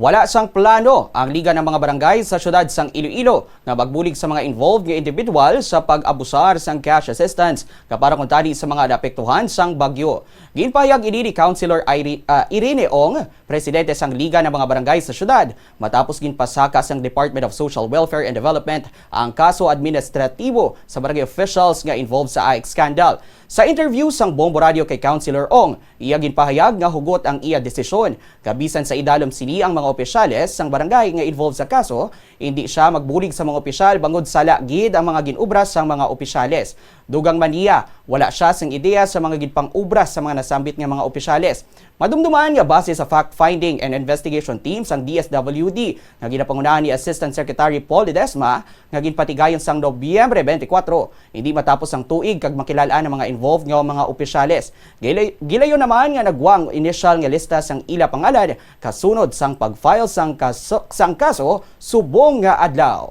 Wala sang plano ang Liga ng mga Barangay sa syudad sang Iloilo na magbulig sa mga involved nga individual sa pag-abusar sang cash assistance kapara kung tali sa mga naapektuhan sang bagyo. Ginpahayag ini ni Councilor ah, Irene Ong, presidente sang Liga ng mga Barangay sa syudad, matapos ginpasaka sang Department of Social Welfare and Development ang kaso administratibo sa barangay officials nga involved sa AIC scandal. Sa interview sang Bombo Radio kay Councilor Ong, iya ginpahayag nga hugot ang iya desisyon. Kabisan sa idalom sini ang mga opisyales sang barangay nga involved sa kaso, hindi siya magbulig sa mga opisyal bangod sa lagid ang mga ginubras sang mga opisyales. Dugang maniya, wala siya sang ideya sa mga ginpang-ubras sa mga nasambit nga mga opisyales. Madumduman nga base sa fact-finding and investigation team sang DSWD nga ginapangunahan ni Assistant Secretary Paul Ledesma nga ginpatigayon sang Nobyembre 24 hindi matapos ang tuig kag makilalaan ang mga involved nga mga opisyales. Gilay, gilayo naman nga nagwang initial nga lista sang ila pangalan kasunod sang pag-file sang kaso, sang kaso subong nga adlaw.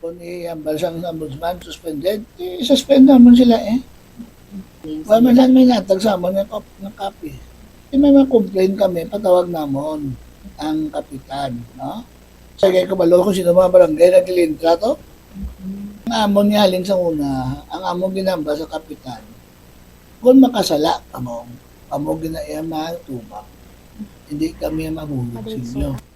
kung i-ambal sa ombudsman suspended, i-suspend naman sila eh. Well, minsan may natag sa amon ng, ng copy. Eh, may mga complain kami, patawag namon ang kapitan, no? Sige ko malo kung sino mga barangay na kilintra to. Ang amon niya halin sa una, ang amon ginamba sa kapitan. Kung makasala, among, among ginaiya mahal tubak. Hindi kami mabuhog sa inyo.